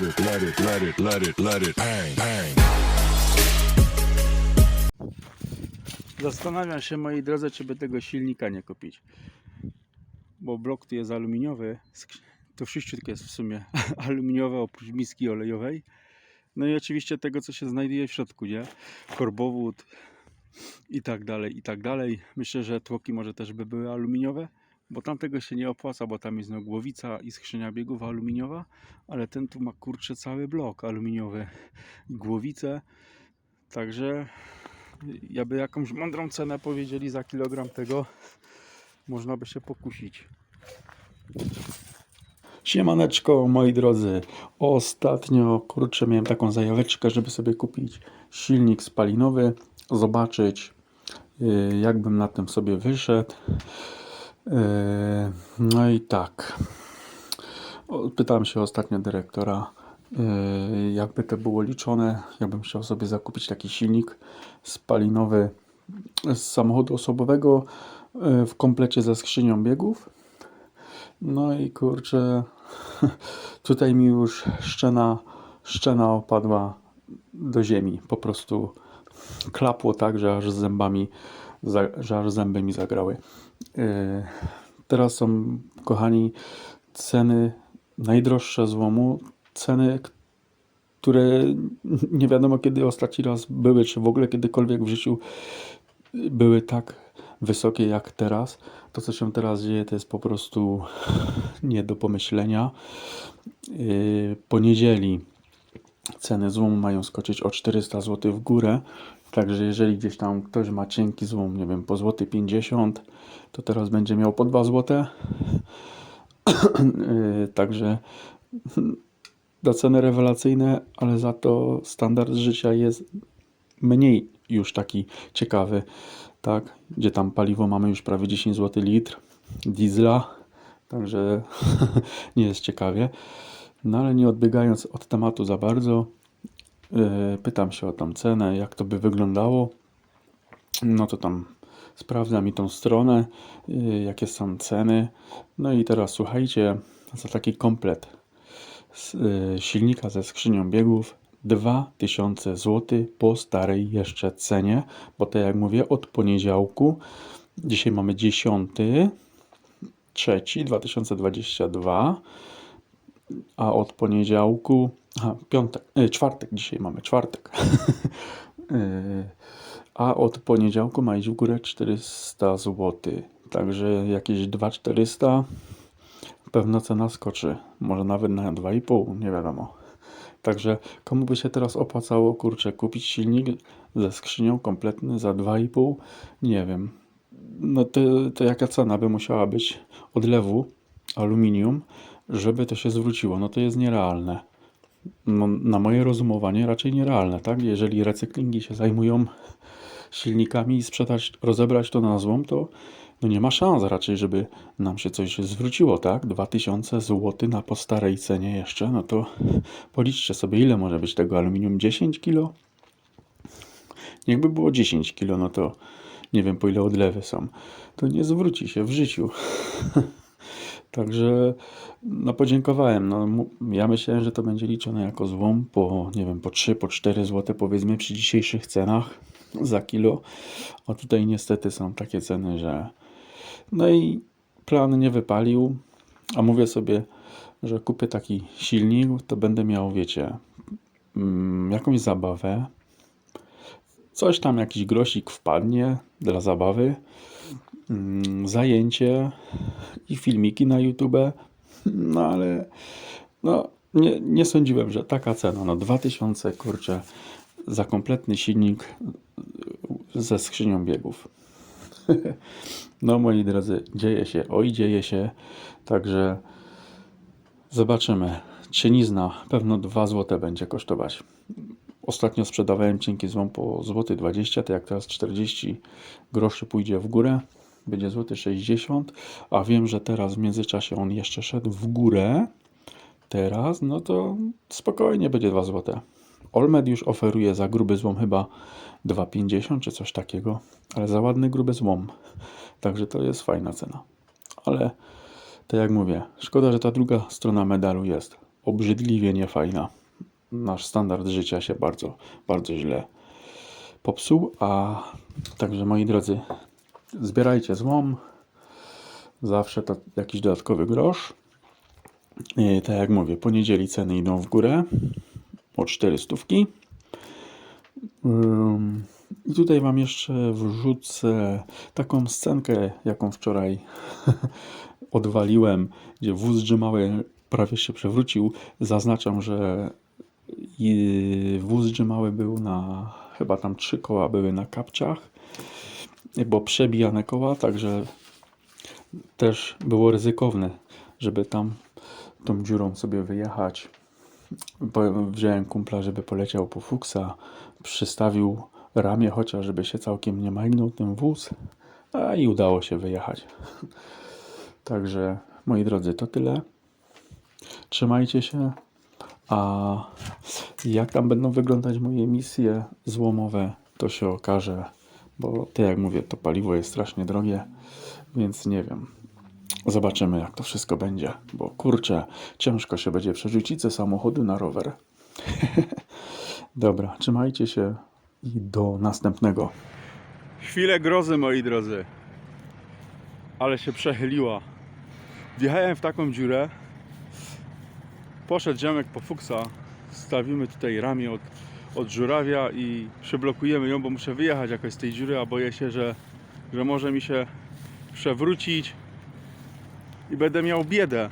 let it, let it, let it, let it, let it bang, bang. Zastanawiam się, moi drodzy, czy by tego silnika nie kupić. Bo blok tu jest aluminiowy. To wszystko jest w sumie aluminiowe oprócz miski olejowej. No i oczywiście tego, co się znajduje w środku, nie? Korbowód i tak dalej, i tak dalej. Myślę, że tłoki może też by były aluminiowe, bo tamtego się nie opłaca, bo tam jest no głowica i skrzynia biegów aluminiowa, ale ten tu ma kurczę cały blok aluminiowy i. Także jakby jakąś mądrą cenę powiedzieli za kilogram tego, można by się pokusić. Siemaneczko, moi drodzy. Ostatnio, kurczę, miałem taką zajaweczkę, żeby sobie kupić silnik spalinowy, zobaczyć, yy, jakbym na tym sobie wyszedł. Yy, No i tak. Pytałem się ostatnio dyrektora, yy, jakby to było liczone, jakbym chciał sobie zakupić taki silnik spalinowy z samochodu osobowego yy, w komplecie ze skrzynią biegów. No i kurczę, tutaj mi już szczena, szczena opadła do ziemi. Po prostu klapło tak, że aż zębami, że aż zęby mi zagrały. Yy, teraz są, kochani, ceny najdroższe złomu, ceny, które nie wiadomo kiedy ostatni raz były, czy w ogóle kiedykolwiek w życiu były tak wysokie jak teraz. To, co się teraz dzieje, to jest po prostu nie do pomyślenia. Yy, Poniedzieli ceny złomu mają skoczyć o 400 zł w górę. Także jeżeli gdzieś tam ktoś ma cienki złom, nie wiem, po złoty 50, to teraz będzie miał po 2 zł. Yy, Także za ceny rewelacyjne, ale za to standard życia jest mniej już taki ciekawy, tak? Gdzie tam paliwo mamy już prawie 10 zł litr diesla, także nie jest ciekawie. No ale nie odbiegając od tematu za bardzo, pytam się o tą cenę, jak to by wyglądało. No to tam sprawdzam i tą stronę, yy, jakie są ceny. No i teraz słuchajcie, za taki komplet yy, silnika ze skrzynią biegów 2000 zł po starej jeszcze cenie, bo tak jak mówię, od poniedziałku, dzisiaj mamy 10 trzeci 2022, a od poniedziałku, aha, piątek, e, czwartek, dzisiaj mamy czwartek, E, a od poniedziałku ma iść w górę 400 zł, także jakieś 2400 pewno cena skoczy, może nawet na 2,5, nie wiadomo. Także komu by się teraz opłacało, kurczę, kupić silnik ze skrzynią kompletny za 2,5? Nie wiem. No to, to jaka cena by musiała być odlewu aluminium, żeby to się zwróciło? No to jest nierealne. No, na moje rozumowanie raczej nierealne, tak? Jeżeli recyklingi się zajmują silnikami i sprzedać, rozebrać to na złom, to no nie ma szans raczej, żeby nam się coś zwróciło, tak? 2000 zł na po starej cenie jeszcze, no to policzcie sobie, ile może być tego aluminium? 10 kg? Jakby było 10 kg, no to nie wiem po ile odlewy są. To nie zwróci się w życiu. Także no podziękowałem. No, ja myślałem, że to będzie liczone jako złom po, nie wiem, po 3, po 4 zł powiedzmy przy dzisiejszych cenach za kilo. A tutaj niestety są takie ceny, że no i plan nie wypalił. A mówię sobie, że kupię taki silnik, to będę miał, wiecie, mm, jakąś zabawę. Coś tam, jakiś grosik wpadnie dla zabawy. Mm, Zajęcie i filmiki na YouTube. No ale no, nie, nie sądziłem, że taka cena, no 2000 kurczę za kompletny silnik ze skrzynią biegów. No moi drodzy, dzieje się, oj dzieje się, także zobaczymy. Cienizna pewno 2 zł będzie kosztować. Ostatnio sprzedawałem cienki złom po złoty 20, to jak teraz 40 groszy pójdzie w górę, będzie złoty 60, a wiem, że teraz w międzyczasie on jeszcze szedł w górę. Teraz, no to spokojnie będzie 2 zł. Olmed już oferuje za gruby złom chyba 2,50 czy coś takiego, ale za ładny gruby złom. Także to jest fajna cena. Ale tak jak mówię, szkoda, że ta druga strona medalu jest obrzydliwie niefajna. Nasz standard życia się bardzo, bardzo źle popsuł, a także moi drodzy, zbierajcie złom. Zawsze to jakiś dodatkowy grosz. I tak jak mówię, po niedzieli ceny idą w górę o 400. Ym, I tutaj Wam jeszcze wrzucę taką scenkę, jaką wczoraj odwaliłem, gdzie wóz dżymały prawie się przewrócił. Zaznaczam, że i wóz dżymały był na, chyba tam trzy koła były na kapciach, bo przebijane koła, także też było ryzykowne, żeby tam tą dziurą sobie wyjechać. Wziąłem kumpla, żeby poleciał po fuksa, przystawił ramię chociaż, żeby się całkiem nie majgnął ten wóz, a i udało się wyjechać. Także, moi drodzy, to tyle. Trzymajcie się. A jak tam będą wyglądać moje misje złomowe, to się okaże, bo tak jak mówię, to paliwo jest strasznie drogie, więc nie wiem. Zobaczymy, jak to wszystko będzie, bo kurczę, ciężko się będzie przerzucić ze samochodu na rower. Dobra, trzymajcie się i do następnego. Chwilę grozy, moi drodzy. Ale się przechyliła. Wjechałem w taką dziurę. Poszedł ziomek po fuksa. Stawimy tutaj ramię od, od żurawia i przyblokujemy ją, bo muszę wyjechać jakoś z tej dziury, a boję się, że, że może mi się przewrócić i będę miał biedę.